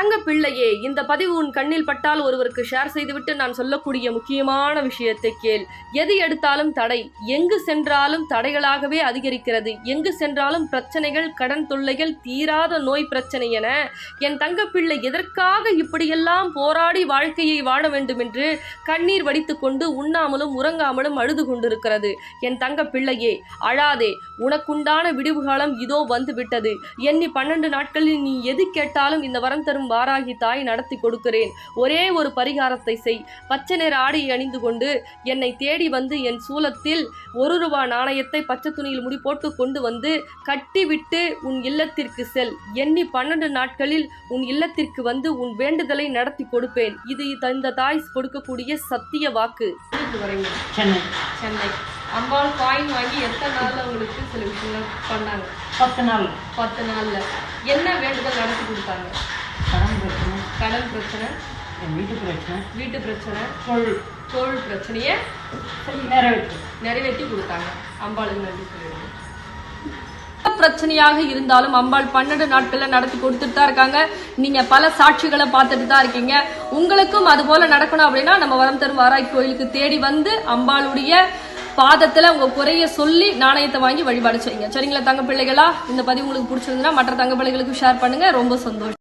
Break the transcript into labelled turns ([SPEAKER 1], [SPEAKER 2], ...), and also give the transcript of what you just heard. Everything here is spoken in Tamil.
[SPEAKER 1] தங்க பிள்ளையே இந்த பதிவு உன் கண்ணில் பட்டால் ஒருவருக்கு ஷேர் செய்துவிட்டு நான் சொல்லக்கூடிய முக்கியமான விஷயத்தை கேள். எது எடுத்தாலும் தடை. எங்கு சென்றாலும் தடைகளாகவே அதிகரிக்கிறது. எங்கு சென்றாலும் பிரச்சனைகள் கடன் தொல்லைகள் தீராத நோய் பிரச்சனை என. என் தங்கப்பிள்ளை எதற்காக இப்படியெல்லாம் போராடி வாழ்க்கையை வாழ வேண்டும் என்று கண்ணீர் வடித்துக்கொண்டு உண்ணாமலும் உறங்காமலும் அழுது கொண்டிருக்கிறது. என் தங்க பிள்ளையே அழாதே. உனக்குண்டான விடிவு காலம் இதோ வந்து விட்டது எண்ணி பன்னெண்டு நாட்களில் நீ எது கேட்டாலும் இந்த வரம் தரும் வாராகி தாய் நடத்தி கொடுக்கிறேன். ஒரே ஒரு பரிகாரத்தை செய். பச்சை நிற ஆடை அணிந்து கொண்டு என்னை தேடி வந்து என் சூலத்தில் ஒரு ரூபா நாணயத்தை பச்சை துணியில் முடி போட்டு கொண்டு வந்து கட்டிவிட்டு உன் இல்லத்திற்கு செல். எண்ணி பன்னெண்டு நாட்களில் உன் இல்லத்திற்கு வந்து உன் வேண்டுதலை நடத்தி கொடுப்பேன். இது இந்த தாய் கொடுக்கக்கூடிய சத்திய வாக்கு.
[SPEAKER 2] சென்னை.
[SPEAKER 1] சென்னை. அம்பாள் காயின் வாங்கி எத்தனை நாள்ல உங்களுக்கு சில விஷயங்கள் பண்ணாங்க?
[SPEAKER 2] பத்து நாள்
[SPEAKER 1] பத்து நாள்ல. என்ன வேண்டுதல் நடத்தி கொடுத்தாங்க?
[SPEAKER 2] கடன் பிரச்சனை வீட்டு பிரச்சனை.
[SPEAKER 1] வீட்டு பிரச்சனை
[SPEAKER 2] தொழில்
[SPEAKER 1] தொழில் பிரச்சனையை
[SPEAKER 2] நிறைவேற்று.
[SPEAKER 1] நிறைவேற்றி கொடுத்தாங்க. அம்பாளுக்கு நன்றி சொல்லிடுங்க பிரச்சனையாக இருந்தாலும் அம்பாள் பன்னெண்டு நாட்கள்ல நடத்தி கொடுத்துட்டு தான் இருக்காங்க. நீங்க பல சாட்சிகளை பார்த்துட்டு தான் இருக்கீங்க. உங்களுக்கும் அது போல நடக்கணும் அப்படின்னா நம்ம வரம் தரும் வாராய் கோயிலுக்கு தேடி வந்து அம்பாளுடைய பாதத்துல உங்க குறைய சொல்லி நாணயத்தை வாங்கி வழிபாடு செய்யுங்க. சரிங்களா தங்க பிள்ளைகளா? இந்த பதிவு உங்களுக்கு பிடிச்சிருந்தா மற்ற தங்க பிள்ளைகளுக்கு ஷேர் பண்ணுங்க. ரொம்ப சந்தோஷம்.